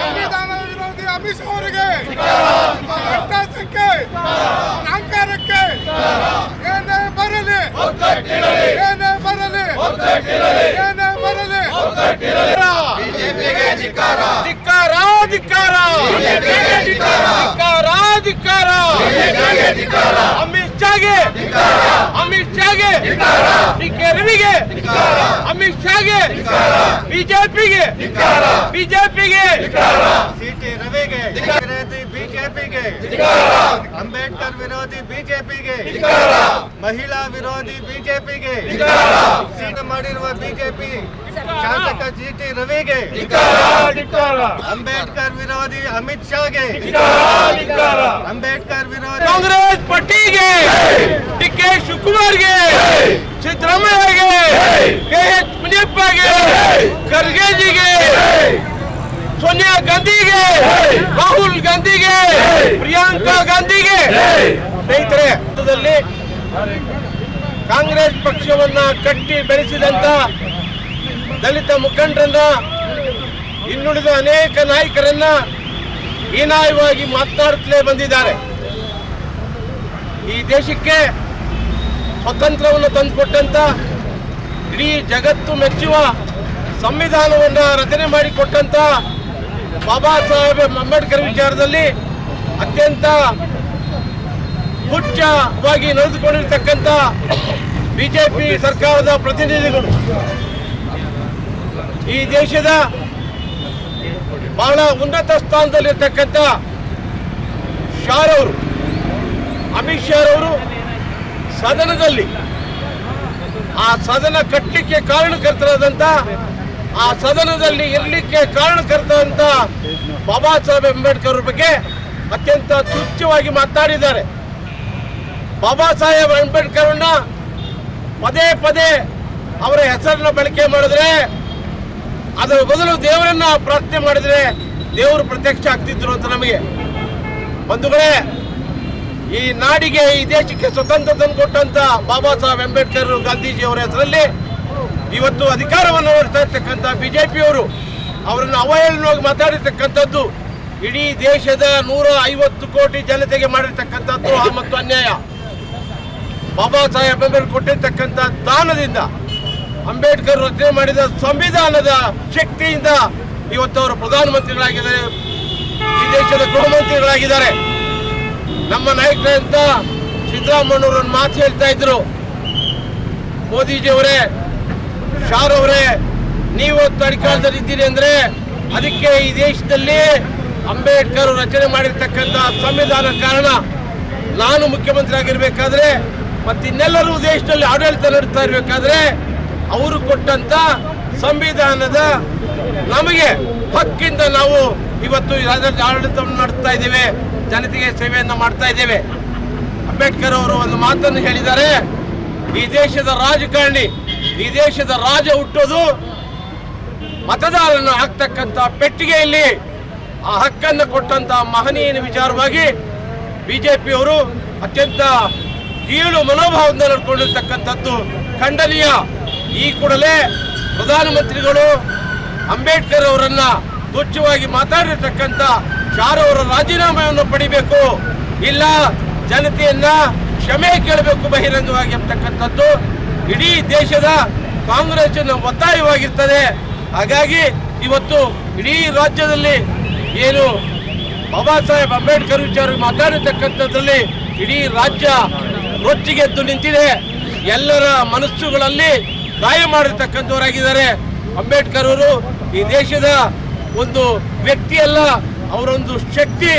ಸಂವಿಧಾನ ವಿರೋಧಿ ಅಮಿತ್ ಅವರಿಗೆ ಅಟ್ಟಹಾಸಕ್ಕೆ ಅಹಂಕಾರಕ್ಕೆ ಏನೇ ಬರಲಿ ಏನೇ ಬರಲಿ ಏನೇ ಬರಲಿ ಧಿಕ್ಕಾರ ಧಿಕ್ಕಾರ ಧಿಕ್ಕಾರ ಧಿಕ್ಕಾರ ಅಮಿತ್ ಶಾಗೆ ಅಮಿತ್ ಶಾಗೆ ಡಿ ಕೆ ರವಿಗೆ ಅಮಿತ್ ಶಾಗೆ ಬಿಜೆಪಿಗೆ ಬಿಜೆಪಿಗೆ ಸಿಟಿ ರವಿಗೆ ವಿರೋಧಿ ಬಿಜೆಪಿಗೆ ಅಂಬೇಡ್ಕರ್ ವಿರೋಧಿ ಬಿಜೆಪಿಗೆ. ಮಹಿಳಾ ವಿರೋಧಿ ಬಿಜೆಪಿಗೆ. ಸೀಟ್ ಮಾಡಿರುವ ಬಿಜೆಪಿ. ಶಾಸಕ ಜಿ ಟಿ ರವಿಗೆ ಅಂಬೇಡ್ಕರ್ ವಿರೋಧಿ ಅಮಿತ್ ಶಾಗೆ. ಅಂಬೇಡ್ಕರ್ ವಿರೋಧಿ ಕಾಂಗ್ರೆಸ್ ಪಟ್ಟಿಗೆ. D K ಶಿವಕುಮಾರ್ಗೆ. ರಾಹುಲ್ ಗಾಂಧಿಗೆ! ಪ್ರಿಯಾಂಕಾ ಗಾಂಧಿಗೆ! ಸ್ನೇಹಿತರೆ ಕಾಂಗ್ರೆಸ್ ಪಕ್ಷವನ್ನ ಕಟ್ಟಿ ಬೆಳೆಸಿದಂತ ದಲಿತ ಮುಖಂಡರನ್ನ ಇನ್ನುಳಿದ ಅನೇಕ ನಾಯಕರನ್ನ ಹೀನಾಯವಾಗಿ ಮಾತನಾಡುತ್ತಲೇ ಬಂದಿದ್ದಾರೆ. ಈ ದೇಶಕ್ಕೆ ಸ್ವತಂತ್ರವನ್ನು ತಂದುಕೊಟ್ಟಂತ ಇಡೀ ಜಗತ್ತು ಮೆಚ್ಚುವ ಸಂವಿಧಾನವನ್ನು ರಚನೆ ಮಾಡಿಕೊಟ್ಟಂತ ಬಾಬಾ ಸಾಹೇಬ್ ಅಂಬೇಡ್ಕರ್ ವಿಚಾರದಲ್ಲಿ ಅತ್ಯಂತ ಹುಚ್ಚವಾಗಿ ನಡೆದುಕೊಂಡಿರ್ತಕ್ಕಂಥ ಬಿಜೆಪಿ ಸರ್ಕಾರದ ಪ್ರತಿನಿಧಿಗಳು ಈ ದೇಶದ ಬಹಳ ಉನ್ನತ ಸ್ಥಾನದಲ್ಲಿರ್ತಕ್ಕಂಥ ಶಾರವರು, ಅಮಿತ್ ಶಾ ಅವರು ಸದನದಲ್ಲಿ ಆ ಸದನ ಕಟ್ಟಲಿಕ್ಕೆ ಕಾರಣಕರ್ತರಾದಂಥ ಆ ಸದನದಲ್ಲಿ ಇರಲಿಕ್ಕೆ ಕಾರಣಕರ್ತರಂತ ಬಾಬಾ ಸಾಹೇಬ್ ಅಂಬೇಡ್ಕರ್ ಬಗ್ಗೆ ಅತ್ಯಂತ ತುಚ್ಛವಾಗಿ ಮಾತಾಡಿದ್ದಾರೆ. ಬಾಬಾ ಸಾಹೇಬ್ ಅಂಬೇಡ್ಕರ್ ಅವ್ರನ್ನ ಪದೇ ಪದೇ ಅವರ ಹೆಸರನ್ನ ಬಳಕೆ ಮಾಡಿದ್ರೆ, ಅದರ ಬದಲು ದೇವರನ್ನ ಪ್ರಾರ್ಥನೆ ಮಾಡಿದ್ರೆ ದೇವರು ಪ್ರತ್ಯಕ್ಷ ಆಗ್ತಿದ್ರು ಅಂತ ನಮಗೆ. ಬಂಧುಗಳೇ, ಈ ನಾಡಿಗೆ, ಈ ದೇಶಕ್ಕೆ ಸ್ವತಂತ್ರ ತಂದುಕೊಟ್ಟಂತ ಬಾಬಾ ಸಾಹೇಬ್ ಅಂಬೇಡ್ಕರ್ ಗಾಂಧೀಜಿ ಅವರ ಹೆಸರಲ್ಲಿ ಇವತ್ತು ಅಧಿಕಾರವನ್ನು ಹೊರತಾ ಇರ್ತಕ್ಕಂಥ ಬಿಜೆಪಿಯವರು ಅವರನ್ನು ಅವಹೇಳನವಾಗಿ ಮಾತಾಡಿರ್ತಕ್ಕಂಥದ್ದು ಇಡೀ ದೇಶದ ನೂರ ಐವತ್ತು ಕೋಟಿ ಜನತೆಗೆ ಮಾಡಿರ್ತಕ್ಕಂಥ ದ್ರೋಹ ಮತ್ತು ಅನ್ಯಾಯ. ಬಾಬಾ ಸಾಹೇಬ್ ಅಂಬೇಡ್ಕರ್ ಕೊಟ್ಟಿರ್ತಕ್ಕಂಥ ದಾನದಿಂದ ಅಂಬೇಡ್ಕರ್ ರಚನೆ ಮಾಡಿದ ಸಂವಿಧಾನದ ಶಕ್ತಿಯಿಂದ ಇವತ್ತು ಅವರು ಪ್ರಧಾನಮಂತ್ರಿಗಳಾಗಿದ್ದಾರೆ, ಈ ದೇಶದ ಗೃಹ ಮಂತ್ರಿಗಳಾಗಿದ್ದಾರೆ ನಮ್ಮ ನಾಯಕರಂತ ಅಂತ ಸಿದ್ದರಾಮಣ್ಣವರನ್ನು ಮಾತು ಹೇಳ್ತಾ ಇದ್ರು. ಮೋದಿಜಿಯವರೇ ಶಾರ್ ಅವರೇ, ನೀವು ತಡಿಕಾಲದಲ್ಲಿ ಇದ್ದೀರಿ ಅಂದ್ರೆ ಅದಕ್ಕೆ ಈ ದೇಶದಲ್ಲಿ ಅಂಬೇಡ್ಕರ್ ರಚನೆ ಮಾಡಿರ್ತಕ್ಕಂಥ ಸಂವಿಧಾನ ಕಾರಣ ನಾನು ಮುಖ್ಯಮಂತ್ರಿ ಆಗಿರ್ಬೇಕಾದ್ರೆ ಮತ್ತಿನ್ನೆಲ್ಲರೂ ದೇಶದಲ್ಲಿ ಆಡಳಿತ ನಡೆಸ್ತಾ ಇರಬೇಕಾದ್ರೆ ಅವರು ಕೊಟ್ಟಂತ ಸಂವಿಧಾನದ ನಮಗೆ ಹಕ್ಕಿಂದ ನಾವು ಇವತ್ತು ರಾಜ್ಯದಲ್ಲಿ ಆಡಳಿತವನ್ನು ನಡೆಸ್ತಾ ಇದ್ದೇವೆ, ಜನತೆಗೆ ಸೇವೆಯನ್ನು ಮಾಡ್ತಾ ಇದ್ದೇವೆ. ಅಂಬೇಡ್ಕರ್ ಅವರು ಒಂದು ಮಾತನ್ನು ಹೇಳಿದ್ದಾರೆ, ಈ ದೇಶದ ರಾಜಕಾರಣಿ ಈ ದೇಶದ ರಾಜ ಹುಟ್ಟೋದು ಮತದಾರನ ಹಾಕ್ತಕ್ಕಂಥ ಪೆಟ್ಟಿಗೆಯಲ್ಲಿ ಆ ಹಕ್ಕನ್ನು ಕೊಟ್ಟಂತ ಮಹನೀಯನ ವಿಚಾರವಾಗಿ ಬಿಜೆಪಿಯವರು ಅತ್ಯಂತ ಕೀಳು ಮನೋಭಾವದಿಂದ ನಡ್ಕೊಂಡಿರ್ತಕ್ಕಂಥದ್ದು ಖಂಡನೀಯ. ಈ ಕೂಡಲೇ ಪ್ರಧಾನಮಂತ್ರಿಗಳು ಅಂಬೇಡ್ಕರ್ ಅವರನ್ನ ತುಚ್ಛವಾಗಿ ಮಾತಾಡಿರ್ತಕ್ಕಂಥ ಶಾರವರ ಅವರ ರಾಜೀನಾಮೆಯನ್ನು ಪಡಿಬೇಕು. ಇಲ್ಲ, ಜನತೆಯನ್ನ ಕ್ಷಮೆ ಕೇಳಬೇಕು, ಬಹಿರಂಗವಾಗಿ ಅಂತಕ್ಕಂಥದ್ದು. ಇಡೀ ದೇಶದ ಕಾಂಗ್ರೆಸ್ಸಿನ ಒತ್ತಾಯವಾಗಿರ್ತದೆ. ಹಾಗಾಗಿ ಇವತ್ತು ಇಡೀ ರಾಜ್ಯದಲ್ಲಿ ಏನು ಬಾಬಾ ಸಾಹೇಬ್ ಅಂಬೇಡ್ಕರ್ ವಿಚಾರ ಮಾತಾಡಿರ್ತಕ್ಕಂಥದ್ರಲ್ಲಿ ಇಡೀ ರಾಜ್ಯ ರೊಚ್ಚಿಗೆದ್ದು ನಿಂತಿದೆ. ಎಲ್ಲರ ಮನಸ್ಸುಗಳಲ್ಲಿ ಗಾಯ ಮಾಡಿರ್ತಕ್ಕಂಥವರಾಗಿದ್ದಾರೆ. ಅಂಬೇಡ್ಕರ್ ಅವರು ಈ ದೇಶದ ಒಂದು ವ್ಯಕ್ತಿಯಲ್ಲ, ಅವರೊಂದು ಶಕ್ತಿ,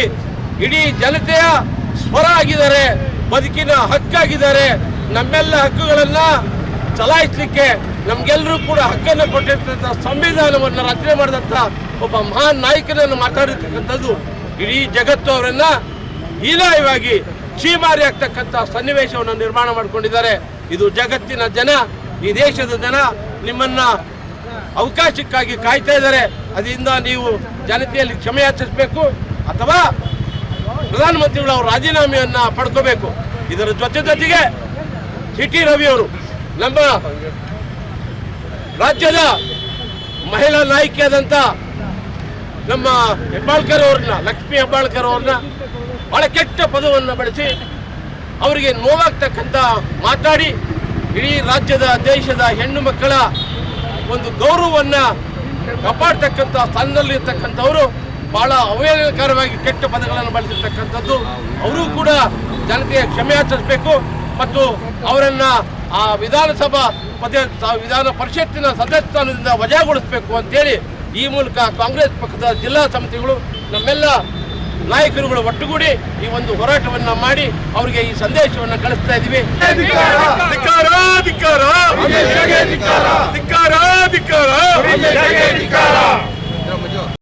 ಇಡೀ ಜನತೆಯ ಸ್ವರ ಆಗಿದ್ದಾರೆ, ಬದುಕಿನ ಹಕ್ಕಾಗಿದ್ದಾರೆ. ನಮ್ಮೆಲ್ಲ ಹಕ್ಕುಗಳನ್ನ ಚಲಾಯಿಸಲಿಕ್ಕೆ ನಮ್ಗೆಲ್ಲರೂ ಕೂಡ ಹಕ್ಕನ್ನು ಕೊಟ್ಟಿರ್ತಕ್ಕಂಥ ಸಂವಿಧಾನವನ್ನು ರಚನೆ ಮಾಡಿದಂಥ ಒಬ್ಬ ಮಹಾನ್ ನಾಯಕನನ್ನು ಮಾತಾಡಿರ್ತಕ್ಕಂಥದ್ದು ಇಡೀ ಜಗತ್ತು ಅವರನ್ನ ಹೀನಾಯವಾಗಿ ಚೀಮಾರಿ ಆಗ್ತಕ್ಕಂಥ ಸನ್ನಿವೇಶವನ್ನು ನಿರ್ಮಾಣ ಮಾಡಿಕೊಂಡಿದ್ದಾರೆ. ಇದು ಜಗತ್ತಿನ ಜನ, ಈ ದೇಶದ ಜನ ನಿಮ್ಮನ್ನ ಅವಕಾಶಕ್ಕಾಗಿ ಕಾಯ್ತಾ ಇದ್ದಾರೆ. ಅದರಿಂದ ನೀವು ಜನತೆಯಲ್ಲಿ ಕ್ಷಮೆ ಯಾಚಿಸಬೇಕು ಅಥವಾ ಪ್ರಧಾನಮಂತ್ರಿಗಳು ರಾಜೀನಾಮೆಯನ್ನ ಪಡ್ಕೋಬೇಕು. ಇದರ ಜೊತೆ ಜೊತೆಗೆ ಸಿ ರವಿ ಅವರು ನಮ್ಮ ರಾಜ್ಯದ ಮಹಿಳಾ ನಾಯಕಿಯಾದಂಥ ನಮ್ಮ ಹೆಬ್ಬಾಳ್ಕರ್ ಅವ್ರನ್ನ, ಲಕ್ಷ್ಮಿ ಹೆಬ್ಬಾಳ್ಕರ್ ಅವ್ರನ್ನ ಬಹಳ ಕೆಟ್ಟ ಪದವನ್ನು ಬಳಸಿ ಅವರಿಗೆ ನೋವಾಗ್ತಕ್ಕಂಥ ಮಾತಾಡಿ ಇಡೀ ರಾಜ್ಯದ, ದೇಶದ ಹೆಣ್ಣು ಮಕ್ಕಳ ಒಂದು ಗೌರವವನ್ನು ಕಾಪಾಡ್ತಕ್ಕಂಥ ಸ್ಥಾನದಲ್ಲಿರ್ತಕ್ಕಂಥವರು ಬಹಳ ಅವಹೇಳನಕಾರವಾಗಿ ಕೆಟ್ಟ ಪದಗಳನ್ನು ಬಳಸಿರ್ತಕ್ಕಂಥದ್ದು. ಅವರು ಕೂಡ ಜನತೆಯ ಕ್ಷಮೆ ಆಚರಿಸಬೇಕು ಮತ್ತು ಅವರನ್ನ ಆ ವಿಧಾನಸಭಾ ಪದ ವಿಧಾನ ಪರಿಷತ್ತಿನ ಸದಸ್ಯತ್ವದಿಂದ ಸ್ಥಾನದಿಂದ ವಜಾಗೊಳಿಸಬೇಕು ಅಂತೇಳಿ ಈ ಮೂಲಕ ಕಾಂಗ್ರೆಸ್ ಪಕ್ಷದ ಜಿಲ್ಲಾ ಸಮಿತಿಗಳು ನಮ್ಮೆಲ್ಲ ನಾಯಕರುಗಳು ಒಟ್ಟುಗೂಡಿ ಈ ಒಂದು ಹೋರಾಟವನ್ನ ಮಾಡಿ ಅವರಿಗೆ ಈ ಸಂದೇಶವನ್ನು ಕಳಿಸ್ತಾ ಇದ್ದೀವಿ ಧಿಕ್ಕಾರ